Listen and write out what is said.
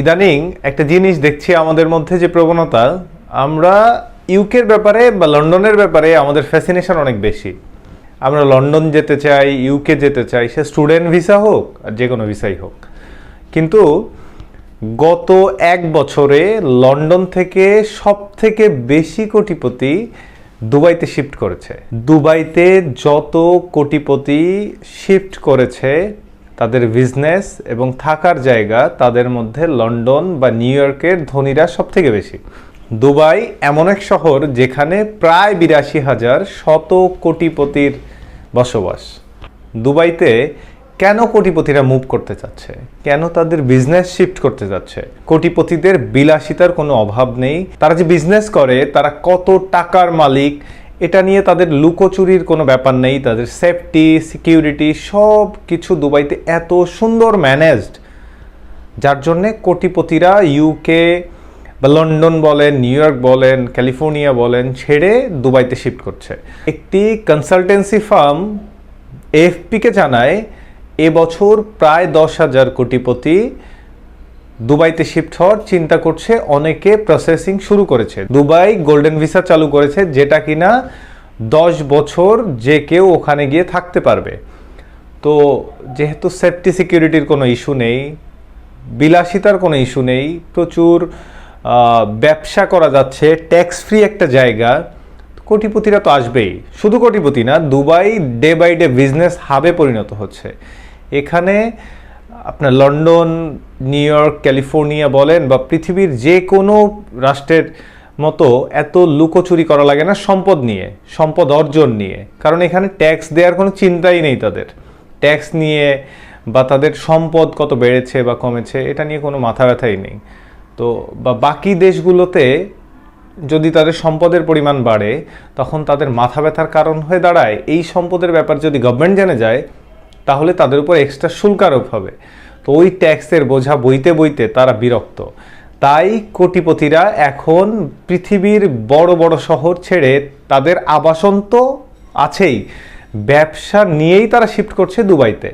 ইদানিং একটা জিনিস দেখছি আমাদের মধ্যে যে প্রবণতা, আমরা ইউকের ব্যাপারে বা লন্ডনের ব্যাপারে আমাদের ফ্যাসিনেশন অনেক বেশি। আমরা লন্ডন যেতে চাই, ইউকে যেতে চাই, সে স্টুডেন্ট ভিসা হোক আর যে কোনো ভিসাই হোক। কিন্তু গত এক বছরে লন্ডন থেকে সব থেকে বেশি কোটিপতি দুবাইতে শিফট করেছে। দুবাইতে যত কোটিপতি শিফট করেছে তাদের বিজনেস এবং থাকার জায়গা তাদের মধ্যে লন্ডন বা নিউ ইয়র্কের ধনীরা সব থেকে বেশি। দুবাই এমন এক শহর যেখানে প্রায় বিরাশি হাজার শত কোটিপতির বসবাস। দুবাইতে কেন কোটিপতিরা মুভ করতে চাচ্ছে? কেন তাদের বিজনেস শিফট করতে যাচ্ছে? কোটিপতিদের বিলাসিতার কোনো অভাব নেই। তারা যে বিজনেস করে, তারা কত টাকার মালিক এটা নিয়ে তাদের লুকোচুরির কোনো ব্যাপার নেই, তাদের সেফটি সিকিউরিটি সব কিছু দুবাইতে এত সুন্দর ম্যানেজড যার জন্যে কোটিপতিরা ইউকে বা লন্ডন বলেন, নিউ ইয়র্ক বলেন, ক্যালিফোর্নিয়া বলেন, ছেড়ে দুবাইতে শিফট করছে। একটি কনসালটেন্সি ফার্ম এফপিকে জানায় এবছর প্রায় দশ হাজার কোটিপতি দুবাইতে শিফট হওয়ার চিন্তা করছে অনেকে প্রসেসিং শুরু করেছে। দুবাই গোল্ডেন ভিসা চালু করেছে, যেটা কিনা দশ বছর যে কেউ ওখানে গিয়ে থাকতে পারবে। তো যেহেতু সেফটি সিকিউরিটির কোনো ইস্যু নেই, বিলাসিতার কোনো ইস্যু নেই, প্রচুর ব্যবসা করা যাচ্ছে ট্যাক্স ফ্রি একটা জায়গা কোটিপতিরা তো আসবেই। শুধু কোটিপতি না, Dubai day by day business হাবে পরিণত হচ্ছে। এখানে আপনার লন্ডন, নিউ ইয়র্ক, ক্যালিফোর্নিয়া বলেন বা পৃথিবীর যে কোনো রাষ্ট্রের মতো এত লুকোচুরি করা লাগে না সম্পদ নিয়ে, সম্পদ অর্জন নিয়ে। কারণ এখানে ট্যাক্স দেওয়ার কোনো চিন্তাই নেই তাদের। ট্যাক্স নিয়ে বা তাদের সম্পদ কত বেড়েছে বা কমেছে, এটা নিয়ে কোনো মাথা ব্যথাই নেই। তো বা বাকি দেশগুলোতে যদি তাদের সম্পদের পরিমাণ বাড়ে, তখন তাদের মাথা ব্যথার কারণ হয়ে দাঁড়ায়। এই সম্পদের ব্যাপার যদি গভর্নমেন্ট জেনে যায় তাহলে তাদের উপর এক্সট্রা শুল্ক আরোপ হবে। তো ওই ট্যাক্সের বোঝা বইতে বইতে তারা বিরক্ত। তাই কোটিপতিরা এখন পৃথিবীর বড় বড় শহর ছেড়ে তাদের আবাসন তো আছেই। ব্যবসা নিয়েই তারা শিফট করছে দুবাইতে।